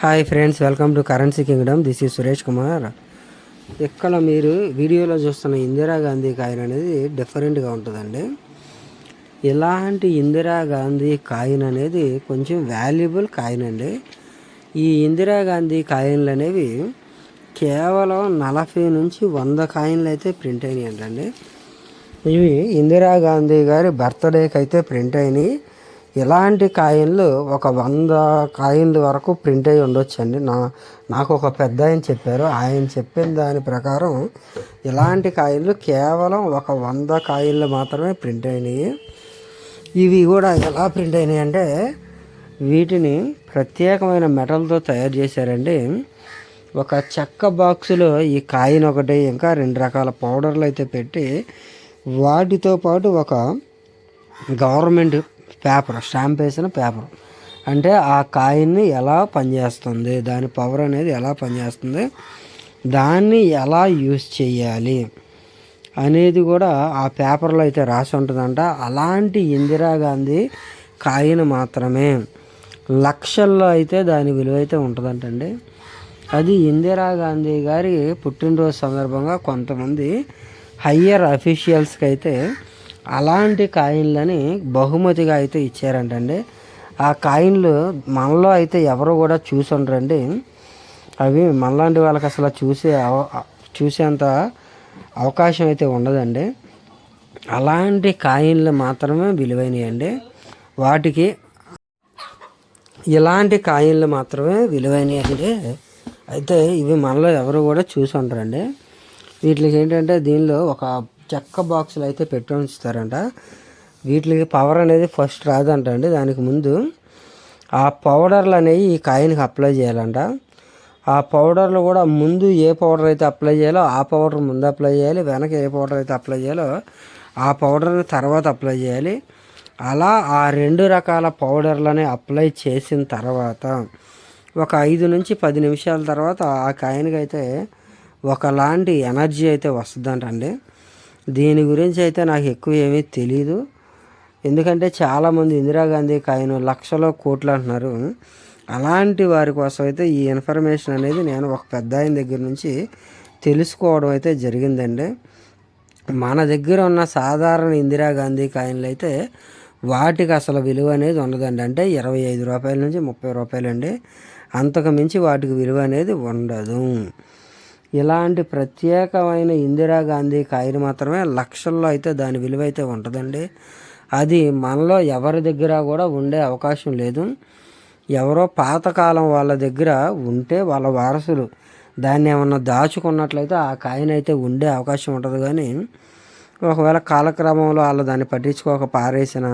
Hi friends welcome to Currency Kingdom this is Suresh Kumar ఇక్కడ మీరు వీడియోలో చూస్తున్న ఇందిరాగాంధీ కాయిన్ అనేది డిఫరెంట్గా ఉంటుందండి. ఇలాంటి ఇందిరాగాంధీ కాయిన్ అనేది కొంచెం వాల్యుబుల్ కాయిన్ అండి. ఈ ఇందిరాగాంధీ కాయిన్లు అనేవి కేవలం నలభై నుంచి వంద కాయిన్లు అయితే ప్రింట్ అయినాయి అండి ఇవి ఇందిరాగాంధీ గారి బర్త్డేకి అయితే ప్రింట్ అయినాయి. ఇలాంటి కాయిన్లు ఒక వంద కాయిన్ల వరకు ప్రింట్ అయ్యి ఉండొచ్చండి. నా నాకు ఒక పెద్ద ఆయన చెప్పారు. ఆయన చెప్పిన దాని ప్రకారం ఇలాంటి కాయిన్లు కేవలం ఒక వంద కాయిన్లు మాత్రమే ప్రింట్ అయినాయి. ఇవి కూడా ఎలా ప్రింట్ అయినాయి అంటే వీటిని ప్రత్యేకమైన మెటల్తో తయారు చేశారండి. ఒక చెక్క బాక్సులో ఈ కాయిన్ ఒకటి ఇంకా రెండు రకాల పౌడర్లు అయితే పెట్టి వాటితో పాటు ఒక గవర్నమెంట్ పేపర్ స్టాంప్ వేసిన పేపర్. అంటే ఆ కాయిన్ని ఎలా పనిచేస్తుంది దాని పవర్ అనేది ఎలా పనిచేస్తుంది దాన్ని ఎలా యూస్ చేయాలి అనేది కూడా ఆ పేపర్లో అయితే రాసి ఉంటుందంట. అలాంటి ఇందిరాగాంధీ కాయిన్ మాత్రమే. లక్షల్లో అయితే దాని విలువ అయితే ఉంటుందంటండి. అది ఇందిరాగాంధీ గారి పుట్టినరోజు సందర్భంగా కొంతమంది హయ్యర్ అఫీషియల్స్కి అయితే అలాంటి కాయిన్లని బహుమతిగా అయితే ఇచ్చారంటండి. ఆ కాయిన్లు మనలో అయితే ఎవరు కూడా చూసి ఉండరండి అవి మనలాంటి వాళ్ళకి అసలు చూసే అవ- చూసేంత అవకాశం అయితే ఉండదండి. అలాంటి కాయిన్లు మాత్రమే విలువైనవి వాటికి ఇలాంటి కాయిన్లు మాత్రమే విలువైనవి అండి అయితే ఇవి మనలో ఎవరు కూడా చూసి ఉండరండి వీటికి ఏంటంటే దీనిలో ఒక చెక్క బాక్సులు అయితే పెట్టి ఉంచుతారంట వీటికి పవర్ అనేది ఫస్ట్ రాదంట అండి. దానికి ముందు ఆ పౌడర్లు అనేవి ఈ కాయిన్కి అప్లై చేయాలంట. ఆ పౌడర్లు కూడా ముందు ఏ పౌడర్ అయితే అప్లై చేయాలో ఆ పౌడర్ ముందు అప్లై చేయాలి వెనక ఏ పౌడర్ అయితే అప్లై చేయాలో ఆ పౌడర్ని తర్వాత అప్లై చేయాలి. అలా ఆ రెండు రకాల పౌడర్లని అప్లై చేసిన తర్వాత ఒక ఐదు నుంచి పది నిమిషాల తర్వాత ఆ కాయిన్కి అయితే ఒకలాంటి ఎనర్జీ అయితే వస్తుందంటండి అండి. గురించి అయితే నాకు ఎక్కువ ఏమీ తెలీదు. ఎందుకంటే చాలామంది ఇందిరాగాంధీ కాయను లక్షలో కోట్లు అంటున్నారు. అలాంటి వారి కోసం అయితే ఈ ఇన్ఫర్మేషన్ అనేది నేను ఒక పెద్ద ఆయన దగ్గర నుంచి తెలుసుకోవడం అయితే జరిగిందండి. మన దగ్గర ఉన్న సాధారణ ఇందిరాగాంధీ కాయిన్లు అయితే వాటికి అసలు విలువ అనేది ఉండదండి. అంటే ఇరవై ఐదు రూపాయల నుంచి ముప్పై రూపాయలు అండి అంతకు మించి వాటికి విలువ అనేది ఉండదు. ఇలాంటి ప్రత్యేకమైన ఇందిరాగాంధీ కాయిన్ మాత్రమే లక్షల్లో అయితే దాని విలువ అయితే ఉంటుందండి. అది మనలో ఎవరి దగ్గర కూడా ఉండే అవకాశం లేదు. ఎవరో పాతకాలం వాళ్ళ దగ్గర ఉంటే వాళ్ళ వారసులు దాన్ని ఏమన్నా దాచుకున్నట్లయితే ఆ కాయిన్ అయితే ఉండే అవకాశం ఉంటుంది కానీ ఒకవేళ కాలక్రమంలో వాళ్ళు దాన్ని పట్టించుకోక పారేసిన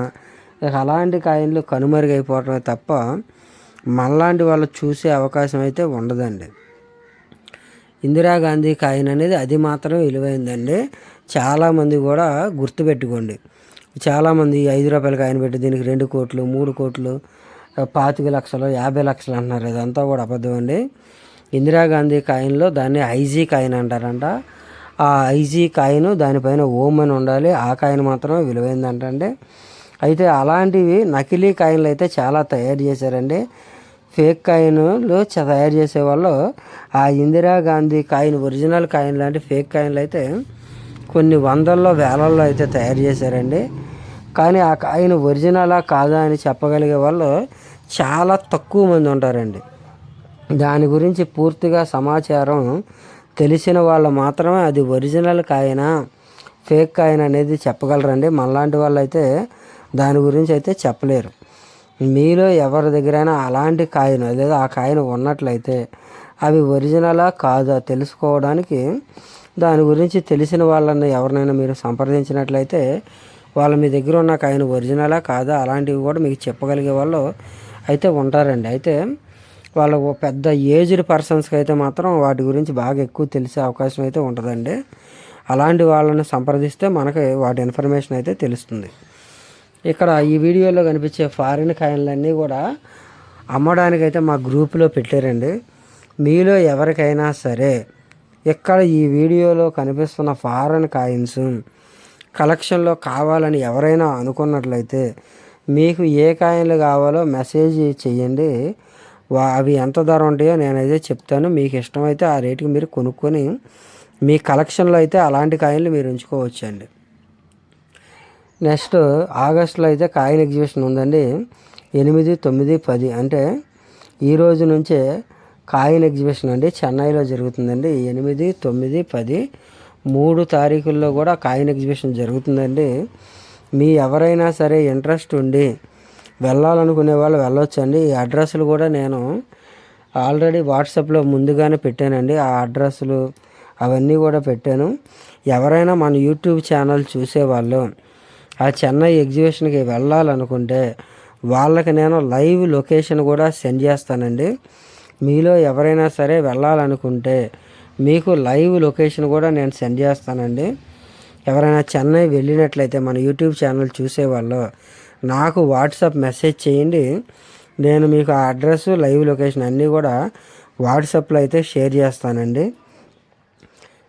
అలాంటి కాయిన్లు కనుమరుగైపోవటమే తప్ప మనలాంటి వాళ్ళు చూసే అవకాశం అయితే ఉండదండి. ఇందిరాగాంధీ కాయిన్ అనేది అది మాత్రం విలువైందండి. చాలామంది కూడా గుర్తుపెట్టుకోండి. చాలామంది ఐదు రూపాయల కాయిన్ పెట్టి దీనికి రెండు కోట్లు మూడు కోట్లు పాతిక లక్షలు యాభై లక్షలు అంటున్నారు. ఇదంతా కూడా అబద్ధం అండి. ఇందిరాగాంధీ కాయిన్లో దాన్ని ఐజీ కాయిన్ అంటారంట. ఆ ఐజీ కాయిన్ దానిపైన ఓమ్ అని ఉండాలి. ఆ కాయిన్ మాత్రం విలువైందంటండి. అయితే అలాంటివి నకిలీ కాయిన్లు అయితే చాలా తయారు చేశారండి. ఫేక్ కాయిన్లు తయారు చేసే వాళ్ళు ఆ ఇందిరాగాంధీ కాయిన్ ఒరిజినల్ కాయిన్ లాంటి ఫేక్ కాయిన్లు అయితే కొన్ని వందల్లో వేలల్లో అయితే తయారు చేశారండి. కానీ ఆ కాయిన్ ఒరిజినలా కాదా అని చెప్పగలిగే వాళ్ళు చాలా తక్కువ మంది ఉంటారండి. దాని గురించి పూర్తిగా సమాచారం తెలిసిన వాళ్ళు మాత్రమే అది ఒరిజినల్ కాయినా ఫేక్ కాయిన్ అనేది చెప్పగలరండి. మనలాంటి వాళ్ళు అయితే దాని గురించి అయితే చెప్పలేరు. మీలో ఎవరి దగ్గరైనా అలాంటి కాయిన్ లేదా ఆ కాయిన్ ఉన్నట్లయితే అవి ఒరిజినలా కాదా తెలుసుకోవడానికి? దాని గురించి తెలిసిన వాళ్ళని ఎవరినైనా మీరు సంప్రదించినట్లయితే వాళ్ళు మీ దగ్గర ఉన్న కాయిన్ ఒరిజినలా కాదా అలాంటివి కూడా మీకు చెప్పగలిగే వాళ్ళు అయితే ఉంటారండి. అయితే వాళ్ళ పెద్ద ఏజ్డ్ పర్సన్స్కి అయితే మాత్రం వాటి గురించి బాగా ఎక్కువ తెలిసే అవకాశం అయితే ఉంటుందండి. అలాంటి వాళ్ళని సంప్రదిస్తే మనకి వాటి ఇన్ఫర్మేషన్ అయితే తెలుస్తుంది. ఇక్కడ ఈ వీడియోలో కనిపించే ఫారిన్ కాయిన్లన్నీ కూడా అమ్మడానికైతే మా గ్రూపులో పెట్టారండి. మీలో ఎవరికైనా సరే ఇక్కడ ఈ వీడియోలో కనిపిస్తున్న ఫారెన్ కాయిన్స్ కలెక్షన్లో కావాలని ఎవరైనా అనుకున్నట్లయితే మీకు ఏ కాయిన్లు కావాలో మెసేజ్ చేయండి. అవి ఎంత ధర ఉంటాయో నేనైతే చెప్తాను. మీకు ఇష్టమైతే ఆ రేటుకి మీరు కొనుక్కొని మీ కలెక్షన్లో అయితే అలాంటి కాయిన్లు మీరు ఉంచుకోవచ్చండి. నెక్స్ట్ ఆగస్టులో అయితే కాయిన్ ఎగ్జిబిషన్ ఉందండి. ఎనిమిది తొమ్మిది పది అంటే ఈ రోజు నుంచే కాయిన్ ఎగ్జిబిషన్ అండి. చెన్నైలో జరుగుతుందండి. ఎనిమిది తొమ్మిది పది మూడు తారీఖుల్లో కూడా కాయిన్ ఎగ్జిబిషన్ జరుగుతుందండి. మీ ఎవరైనా సరే ఇంట్రెస్ట్ ఉండి వెళ్ళాలనుకునే వాళ్ళు వెళ్ళొచ్చండి. ఈ అడ్రస్లు కూడా నేను ఆల్రెడీ వాట్సాప్లో ముందుగానే పెట్టానండి. ఆ అడ్రస్లు అవన్నీ కూడా పెట్టాను. ఎవరైనా మన యూట్యూబ్ ఛానల్ చూసేవాళ్ళు ఆ చెన్నై ఎగ్జిబిషన్కి వెళ్ళాలనుకుంటే వాళ్ళకి నేను లైవ్ లొకేషన్ కూడా సెండ్ చేస్తానండి. మీలో ఎవరైనా సరే వెళ్ళాలనుకుంటే మీకు లైవ్ లొకేషన్ కూడా నేను సెండ్ చేస్తానండి. ఎవరైనా చెన్నై వెళ్ళినట్లయితే మన యూట్యూబ్ ఛానల్ చూసేవాళ్ళు నాకు వాట్సాప్ మెసేజ్ చేయండి. నేను మీకు ఆ అడ్రస్ లైవ్ లొకేషన్ అన్నీ కూడా వాట్సాప్లో అయితే షేర్ చేస్తానండి.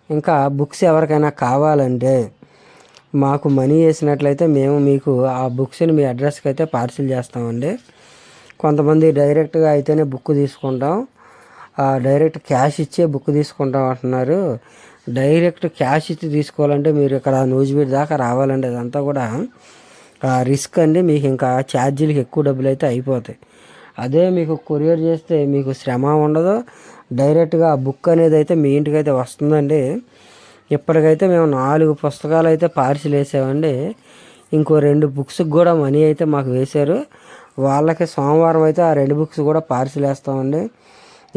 ఇంకా బుక్స్ ఎవరికైనా కావాలంటే మాకు మనీ వేసినట్లయితే మేము మీకు ఆ బుక్స్ని మీ అడ్రస్కి అయితే పార్సిల్ చేస్తామండి. కొంతమంది డైరెక్ట్గా అయితేనే బుక్ తీసుకుంటాం. డైరెక్ట్ క్యాష్ ఇచ్చే బుక్ తీసుకుంటాం అంటున్నారు. డైరెక్ట్ క్యాష్ ఇచ్చి తీసుకోవాలంటే మీరు ఇక్కడ నూజిబీడ్ దాకా రావాలండి. అదంతా కూడా రిస్క్ అండి. మీకు ఇంకా ఛార్జీలకు ఎక్కువ డబ్బులు అయితే అయిపోతాయి. అదే మీకు కొరియర్ చేస్తే మీకు శ్రమ ఉండదు. డైరెక్ట్గా ఆ బుక్ అనేది అయితే మీ ఇంటికి అయితే వస్తుందండి. ఇప్పటికైతే మేము నాలుగు పుస్తకాలు అయితే పార్సిల్ వేసామండి ఇంకో రెండు బుక్స్కి కూడా మనీ అయితే మాకు వేశారు. వాళ్ళకి సోమవారం అయితే ఆ రెండు బుక్స్ కూడా పార్సిల్ వేస్తామండి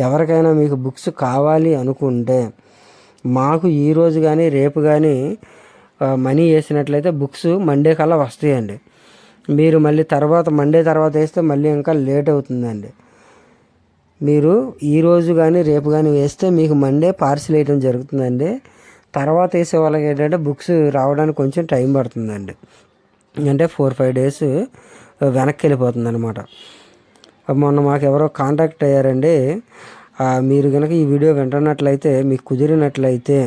ఎవరికైనా మీకు బుక్స్ కావాలి అనుకుంటే మాకు ఈరోజు కానీ రేపు కానీ మనీ వేసినట్లయితే బుక్స్ మండే కల్లా వస్తాయండి. మీరు మళ్ళీ తర్వాత మండే తర్వాత వేస్తే మళ్ళీ ఇంకా లేట్ అవుతుందండి. మీరు ఈరోజు కానీ రేపు కానీ వేస్తే మీకు మండే పార్సిల్ వేయడం జరుగుతుందండి. తర్వాత వేసే వాళ్ళకి ఏంటంటే బుక్స్ రావడానికి కొంచెం టైం పడుతుందండి. అంటే ఫోర్ ఫైవ్ డేస్ వెనక్కి వెళ్ళిపోతుంది అనమాట మొన్న మాకు ఎవరో కాంటాక్ట్ అయ్యారండి. మీరు కనుక ఈ వీడియో వింటున్నట్లయితే మీకు కుదిరినట్లయితే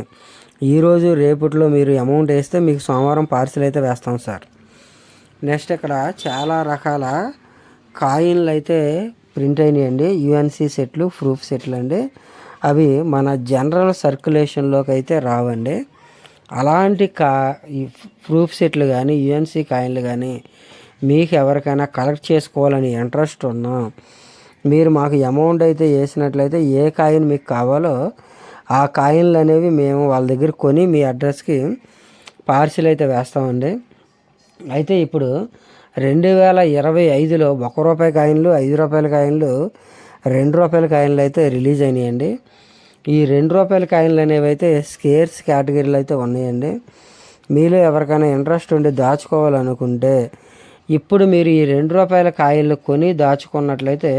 ఈరోజు రేపట్లో మీరు అమౌంట్ వేస్తే మీకు సోమవారం పార్సిల్ అయితే వేస్తాం సార్. నెక్స్ట్ ఇక్కడ చాలా రకాల కాయిన్లు అయితే ప్రింట్ అయినాయండి. యుఎన్సి సెట్లు ప్రూఫ్ సెట్లు అండి అవి మన జనరల్ సర్క్యులేషన్లోకి అయితే రావండి. అలాంటి కా ఈ ప్రూఫ్ సెట్లు కానీ యుఎన్సి కాయిన్లు కానీ మీకు ఎవరికైనా కలెక్ట్ చేసుకోవాలని ఇంట్రెస్ట్ ఉన్నా మీరు మాకు అమౌంట్ అయితే వేసినట్లయితే ఏ కాయిన్ మీకు కావాలో ఆ కాయిన్లు అనేవి మేము వాళ్ళ దగ్గర కొని మీ అడ్రస్కి పార్సిల్ అయితే వేస్తామండి. అయితే ఇప్పుడు రెండు వేల ఇరవై ఐదులో ఒక రూపాయి కాయిన్లు ఐదు రూపాయల కాయిన్లు రెండు రూపాయల కాయిన్లు అయితే రిలీజ్ అయినాయండి. ఈ రెండు రూపాయల కాయిన్లు అనేవి అయితే స్కేర్స్ కేటగిరీలు అయితే ఉన్నాయండి. మీలో ఎవరికైనా ఇంట్రెస్ట్ ఉండి దాచుకోవాలనుకుంటే ఇప్పుడు మీరు ఈ రెండు రూపాయల కాయిన్లు కొని దాచుకున్నట్లయితే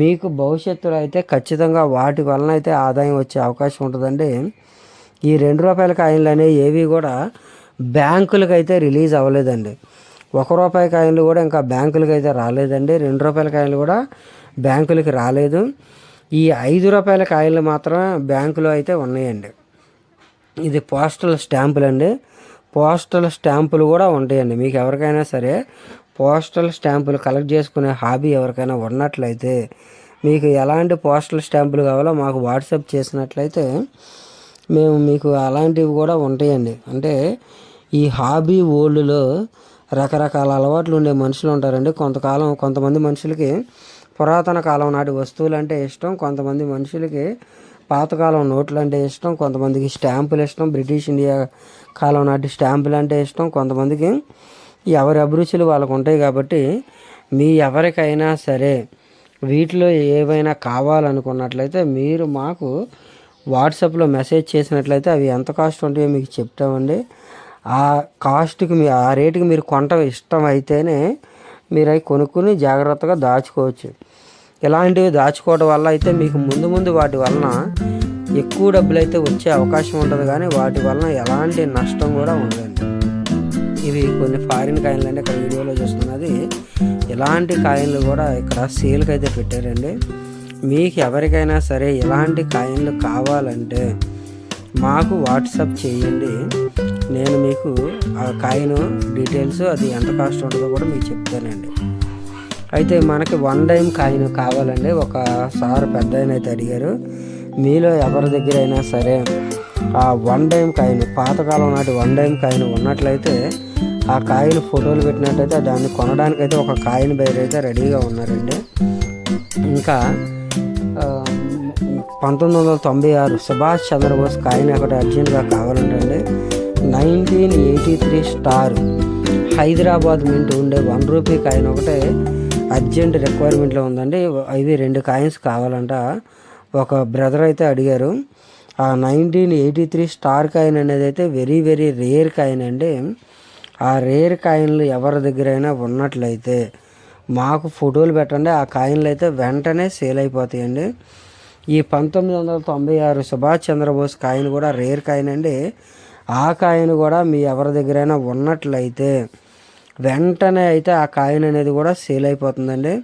మీకు భవిష్యత్తులో అయితే ఖచ్చితంగా వాటి వలన అయితే ఆదాయం వచ్చే అవకాశం ఉంటుందండి. ఈ రెండు రూపాయల కాయిన్లు అనేవి ఏవి కూడా బ్యాంకులకు అయితే రిలీజ్ అవ్వలేదండి. ఒక రూపాయి కాయిన్లు కూడా ఇంకా బ్యాంకులకు అయితే రాలేదండి. రెండు రూపాయల కాయిన్లు కూడా బ్యాంకులకి రాలేదు. ఈ ఐదు రూపాయల కాయలు మాత్రమే బ్యాంకులో అయితే ఉన్నాయండి. ఇది పోస్టల్ స్టాంపులు అండి పోస్టల్ స్టాంపులు కూడా ఉంటాయండి. మీకు ఎవరికైనా సరే పోస్టల్ స్టాంపులు కలెక్ట్ చేసుకునే హాబీ ఎవరికైనా ఉన్నట్లయితే మీకు ఎలాంటి పోస్టల్ స్టాంపులు కావాలో మాకు వాట్సాప్ చేసినట్లయితే మేము మీకు అలాంటివి కూడా ఉంటాయండి. అంటే ఈ హాబీ ఓల్డ్లో రకరకాల అలవాట్లు ఉండే మనుషులు ఉంటారండి. కొంతకాలం కొంతమంది మనుషులకి పురాతన కాలం నాటి వస్తువులు అంటే ఇష్టం. కొంతమంది మనుషులకి పాతకాలం నోట్లు అంటే ఇష్టం. కొంతమందికి స్టాంపులు ఇష్టం. బ్రిటిష్ ఇండియా కాలం నాటి స్టాంపులు అంటే ఇష్టం. కొంతమందికి ఎవరి అభిరుచులు వాళ్ళకు ఉంటాయి కాబట్టి మీ ఎవరికైనా సరే వీటిలో ఏవైనా కావాలనుకున్నట్లయితే మీరు మాకు వాట్సాప్లో మెసేజ్ చేసినట్లయితే అవి ఎంత కాస్ట్ ఉంటాయో మీకు చెప్తామండి. ఆ కాస్ట్కి మీ ఆ రేటుకి మీరు కొంట ఇష్టం అయితేనే మీరు అవి కొనుక్కుని జాగ్రత్తగా దాచుకోవచ్చు. ఇలాంటివి దాచుకోవడం వల్ల అయితే మీకు ముందు ముందు వాటి వలన ఎక్కువ డబ్బులు అయితే వచ్చే అవకాశం ఉంటుంది. కానీ వాటి వలన ఎలాంటి నష్టం కూడా ఉండదండి. ఇవి కొన్ని ఫారిన్ కాయిన్లు అంటే ఇక్కడ వీడియోలో చూస్తున్నది. ఇలాంటి కాయిన్లు కూడా ఇక్కడ సేల్కి అయితే పెట్టారండి. మీకు ఎవరికైనా సరే ఇలాంటి కాయిన్లు కావాలంటే మాకు వాట్సాప్ చేయండి. నేను మీకు ఆ కాయిన్ డీటెయిల్స్ అది ఎంత కాస్ట్ ఉంటుందో కూడా మీకు చెప్తానండి. అయితే మనకి వన్ టైం కాయిన్ కావాలండి. ఒక సార్ పెద్ద అయితే అడిగారు. మీలో ఎవరి దగ్గర అయినా సరే ఆ వన్ టైం కాయిన్ పాతకాలం నాటి వన్ టైం కాయిన్ ఉన్నట్లయితే ఆ కాయిన్ ఫోటోలు పెట్టినట్టయితే దాన్ని కొనడానికైతే ఒక కాయిన్ బయట అయితే రెడీగా ఉన్నారండి. ఇంకా పంతొమ్మిది వందల తొంభై ఆరు సుభాష్ చంద్రబోస్ కాయిన్ ఒకటి అర్జెంట్గా కావాలంటే nineteen eighty three star Hyderabad mint ఉండే వన్ రూపీ కాయిన్ ఒకటే అర్జెంట్ రిక్వైర్మెంట్లో ఉందండి. ఇవి రెండు కాయిన్స్ కావాలంట. ఒక బ్రదర్ అయితే అడిగారు. ఆ nineteen eighty three star coin అనేది అయితే వెరీ వెరీ రేర్ కాయిన్ అండి. ఆ రేర్ కాయిన్లు ఎవరి దగ్గరైనా ఉన్నట్లయితే మాకు ఫోటోలు పెట్టండి. ఆ కాయిన్లు అయితే వెంటనే సేల్ అయిపోతాయండి. ఈ పంతొమ్మిది వందల తొంభై ఆరు సుభాష్ చంద్రబోస్ కాయిన్ కూడా రేర్ కాయిన్ అండి. ఆ కాయిన్ కూడా మీ ఎవరి దగ్గరైనా ఉన్నట్లయితే వెంటనే అయితే ఆ కాయిన్ అనేది కూడా సేల్ అయిపోతుందండి.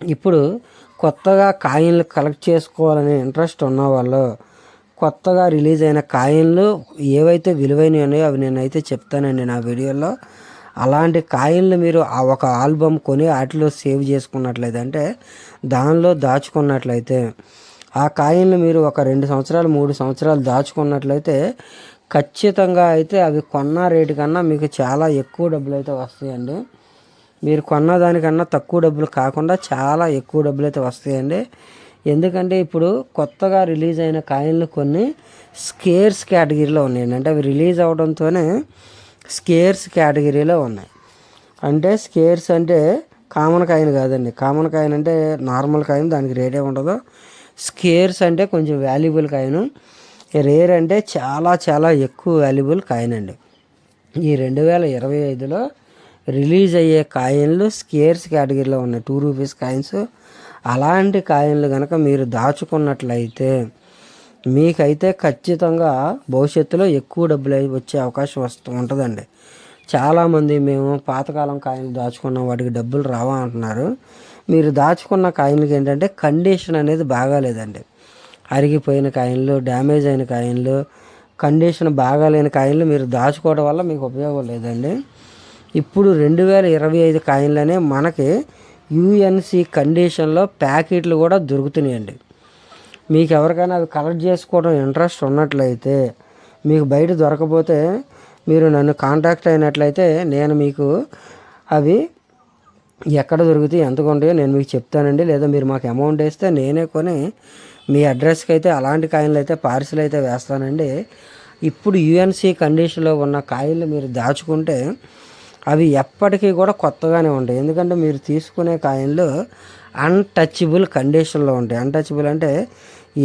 ఇప్పుడు కొత్తగా కాయిన్లు కలెక్ట్ చేసుకోవాలనే ఇంట్రెస్ట్ ఉన్న వాళ్ళు కొత్తగా రిలీజ్ అయిన కాయిన్లు ఏవైతే విలువైనవి ఉన్నాయో అవి నేనైతే చెప్తానండి నా వీడియోలో. అలాంటి కాయిన్లు మీరు ఆ ఒక ఆల్బమ్ కొని వాటిలో సేవ్ చేసుకున్నట్లయితే అంటే దానిలో దాచుకున్నట్లయితే ఆ కాయిన్లు మీరు ఒక రెండు సంవత్సరాలు మూడు సంవత్సరాలు దాచుకున్నట్లయితే ఖచ్చితంగా అయితే అవి కొన్న రేటు కన్నా మీకు చాలా ఎక్కువ డబ్బులు అయితే వస్తాయండి. మీరు కొన్న దానికన్నా తక్కువ డబ్బులు కాకుండా చాలా ఎక్కువ డబ్బులు అయితే వస్తాయండి. ఎందుకంటే ఇప్పుడు కొత్తగా రిలీజ్ అయిన కాయిన్లు కొన్ని స్కేర్స్ కేటగిరీలో ఉన్నాయండి. అంటే అవి రిలీజ్ అవడంతోనే స్కేర్స్ కేటగిరీలో ఉన్నాయి. అంటే స్కేర్స్ అంటే కామన్ కాయిన్ కాదండి. కామన్ కాయిన్ అంటే నార్మల్ కాయిన్ దానికి రేటే ఉండదు. స్కేర్స్ అంటే కొంచెం వాల్యుబుల్ కాయిన్. రేర్ అంటే చాలా చాలా ఎక్కువ వాల్యుబుల్ కాయిన్ అండి. ఈ రెండు వేల ఇరవై ఐదులో రిలీజ్ అయ్యే కాయిన్లు స్కేర్స్ కేటగిరీలో ఉన్నాయి. Two rupees coins. అలాంటి కాయిన్లు కనుక మీరు దాచుకున్నట్లయితే మీకైతే ఖచ్చితంగా భవిష్యత్తులో ఎక్కువ డబ్బులు వచ్చే అవకాశం వస్తూ ఉంటుందండి. చాలామంది మేము పాతకాలం కాయిన్లు దాచుకున్న వాటికి డబ్బులు రావా అంటున్నారు. మీరు దాచుకున్న కాయిన్లకి ఏంటంటే కండిషన్ అనేది బాగాలేదండి. అరిగిపోయిన కాయిన్లు డ్యామేజ్ అయిన కాయిన్లు కండిషన్ బాగాలేని కాయిన్లు మీరు దాచుకోవడం వల్ల మీకు ఉపయోగం లేదండి. ఇప్పుడు రెండు వేల ఇరవై ఐదు కాయిన్లనే మనకి యుఎన్సి కండిషన్లో ప్యాకెట్లు కూడా దొరుకుతున్నాయండి. మీకు ఎవరికైనా అవి కలెక్ట్ చేసుకోవడం ఇంట్రెస్ట్ ఉన్నట్లయితే మీకు బయట దొరకపోతే మీరు నన్ను కాంటాక్ట్ అయినట్లయితే నేను మీకు అవి ఎక్కడ దొరుకుతాయి ఎంత ఉంటాయో నేను మీకు చెప్తానండి. లేదా మీరు మాకు అమౌంట్ వేస్తే నేనే కొని మీ అడ్రస్కి అయితే అలాంటి కాయిన్లు అయితే పార్సిల్ అయితే వేస్తానండి. ఇప్పుడు యుఎన్సి కండిషన్లో ఉన్న కాయిన్లు మీరు దాచుకుంటే అవి ఎప్పటికీ కూడా కొత్తగానే ఉంటాయి. ఎందుకంటే మీరు తీసుకునే కాయిన్లు అన్టచబుల్ కండిషన్లో ఉంటాయి. అన్టచబుల్ అంటే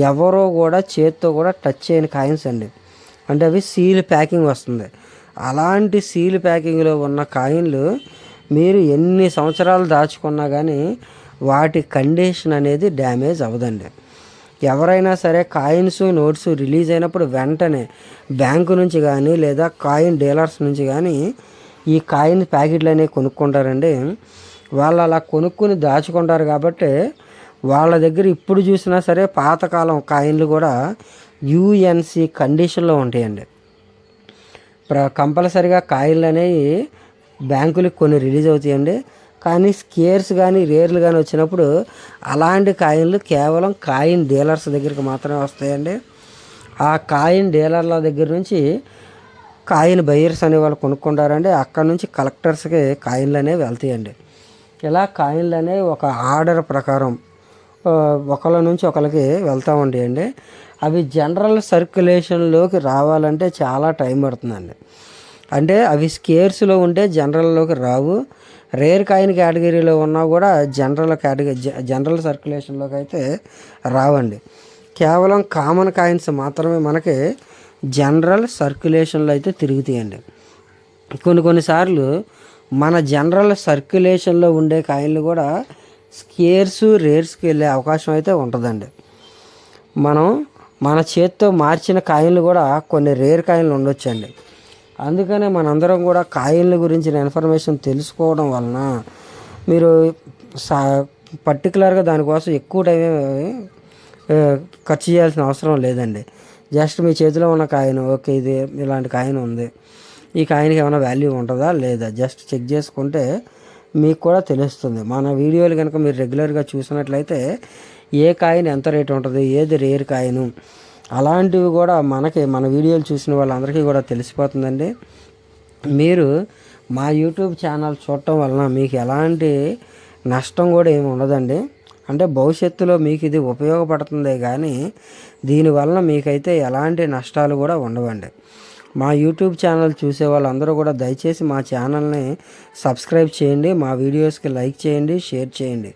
ఎవరో కూడా చేత్తో కూడా టచ్ చేయని కాయిన్స్ అండి. అంటే అవి సీల్ ప్యాకింగ్ వస్తుంది. అలాంటి సీల్ ప్యాకింగ్లో ఉన్న కాయిన్లు మీరు ఎన్ని సంవత్సరాలు దాచుకున్నా కానీ వాటి కండిషన్ అనేది డ్యామేజ్ అవ్వదండి. ఎవరైనా సరే కాయిన్స్ నోట్స్ రిలీజ్ అయినప్పుడు వెంటనే బ్యాంకు నుంచి కానీ లేదా కాయిన్ డీలర్స్ నుంచి కానీ ఈ కాయిన్ ప్యాకెట్లు అనేవి కొనుక్కుంటారండి. వాళ్ళు అలా కొనుక్కుని దాచుకుంటారు కాబట్టి వాళ్ళ దగ్గర ఇప్పుడు చూసినా సరే పాతకాలం కాయిన్లు కూడా యుఎన్సి కండిషన్లో ఉంటాయండి. ప్ర కంపల్సరిగా కాయిన్లు అనేవి బ్యాంకులకు కొన్ని రిలీజ్ అవుతాయండి. కానీ స్కేర్స్ కానీ రేర్లు కానీ వచ్చినప్పుడు అలాంటి కాయిన్లు కేవలం కాయిన్ డీలర్స్ దగ్గరికి మాత్రమే వస్తాయండి. ఆ కాయిన్ డీలర్ల దగ్గర నుంచి కాయిన్ బయర్స్ అనే వాళ్ళు కొనుక్కుంటారండి. అక్కడ నుంచి కలెక్టర్స్కి కాయిన్లు అనేవి వెళ్తాయండి. ఇలా కాయిన్లు అనేవి ఒక ఆర్డర్ ప్రకారం ఒకళ్ళ నుంచి ఒకరికి వెళ్తూ ఉంటాయండి అవి జనరల్ సర్క్యులేషన్లోకి రావాలంటే చాలా టైం పడుతుందండి. అంటే అవి స్కేర్స్లో ఉంటే జనరల్లోకి రావు. రేర్ కాయిన్ కేటగిరీలో ఉన్నా కూడా జనరల్ కేటగిరీ జనరల్ సర్క్యులేషన్లోకి అయితే రావండి. కేవలం కామన్ కాయిన్స్ మాత్రమే మనకి జనరల్ సర్క్యులేషన్లో అయితే తిరుగుతాయండి. కొన్ని కొన్నిసార్లు మన జనరల్ సర్క్యులేషన్లో ఉండే కాయిన్లు కూడా స్కేర్స్ రేర్స్కి వెళ్ళే అవకాశం అయితే ఉంటుందండి. మనం మన చేత్తో మార్చిన కాయిన్లు కూడా కొన్ని రేర్ కాయిన్లు ఉండొచ్చండి. అందుకనే మనందరం కూడా కాయిన్ల గురించిన ఇన్ఫర్మేషన్ తెలుసుకోవడం వలన మీరు సా పర్టికులర్గా దానికోసం ఎక్కువ టైం ఖర్చు చేయాల్సిన అవసరం లేదండి. జస్ట్ మీ చేతిలో ఉన్న కాయిన్ ఓకే ఇది ఇలాంటి కాయిన్ ఉంది. ఈ కాయిన్కి ఏమైనా వాల్యూ ఉంటుందా? లేదా? జస్ట్ చెక్ చేసుకుంటే మీకు కూడా తెలుస్తుంది. మన వీడియోలు కనుక మీరు రెగ్యులర్గా చూసినట్లయితే ఏ కాయిన్ ఎంత రేటు ఉంటుంది? ఏది రేర్ కాయిను? అలాంటివి కూడా మనకి మన వీడియోలు చూసిన వాళ్ళందరికీ కూడా తెలిసిపోతుందండి. మీరు మా యూట్యూబ్ ఛానల్ చూడటం వలన మీకు ఎలాంటి నష్టం కూడా ఏమి ఉండదండి. అంటే భవిష్యత్తులో మీకు ఇది ఉపయోగపడుతుంది కానీ దీనివలన మీకైతే ఎలాంటి నష్టాలు కూడా ఉండవండి. మా యూట్యూబ్ ఛానల్ చూసే వాళ్ళందరూ కూడా దయచేసి మా ఛానల్ని సబ్స్క్రైబ్ చేయండి మా వీడియోస్కి లైక్ చేయండి షేర్ చేయండి.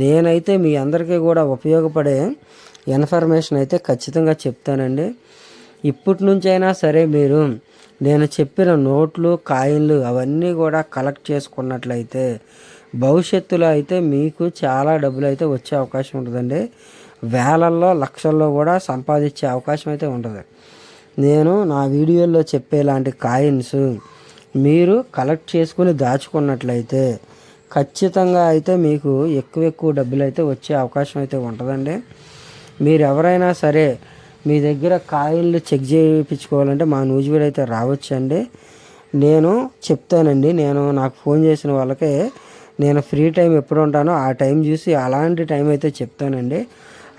నేనైతే మీ అందరికీ కూడా ఉపయోగపడే ఇన్ఫర్మేషన్ అయితే ఖచ్చితంగా చెప్తానండి. ఇప్పటి నుంచైనా సరే మీరు నేను చెప్పిన నోట్లు కాయిన్లు అవన్నీ కూడా కలెక్ట్ చేసుకున్నట్లయితే భవిష్యత్తులో అయితే మీకు చాలా డబ్బులు అయితే వచ్చే అవకాశం ఉంటుందండి. వేలల్లో లక్షల్లో కూడా సంపాదించే అవకాశం అయితే ఉంటుంది. నేను నా వీడియోల్లో చెప్పేలాంటి కాయిన్స్ మీరు కలెక్ట్ చేసుకుని దాచుకున్నట్లయితే ఖచ్చితంగా అయితే మీకు ఎక్కువ ఎక్కువ డబ్బులు అయితే వచ్చే అవకాశం అయితే ఉంటుందండి. మీరు ఎవరైనా సరే మీ దగ్గర కాయిన్లు చెక్ చేయించుకోవాలంటే మా నూజివీడు అయితే రావచ్చండి. నేను చెప్తానండి. నేను నాకు ఫోన్ చేసిన వాళ్ళకే నేను ఫ్రీ టైం ఎప్పుడు ఉంటానో ఆ టైం చూసి అలాంటి టైం అయితే చెప్తానండి.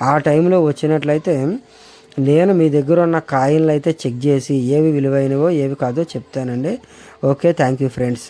ఆ టైంలో వచ్చినట్లయితే నేను మీ దగ్గర ఉన్న కాయిన్లు అయితే చెక్ చేసి ఏవి విలువైనవో ఏవి కాదో చెప్తానండి. Okay thank you friends.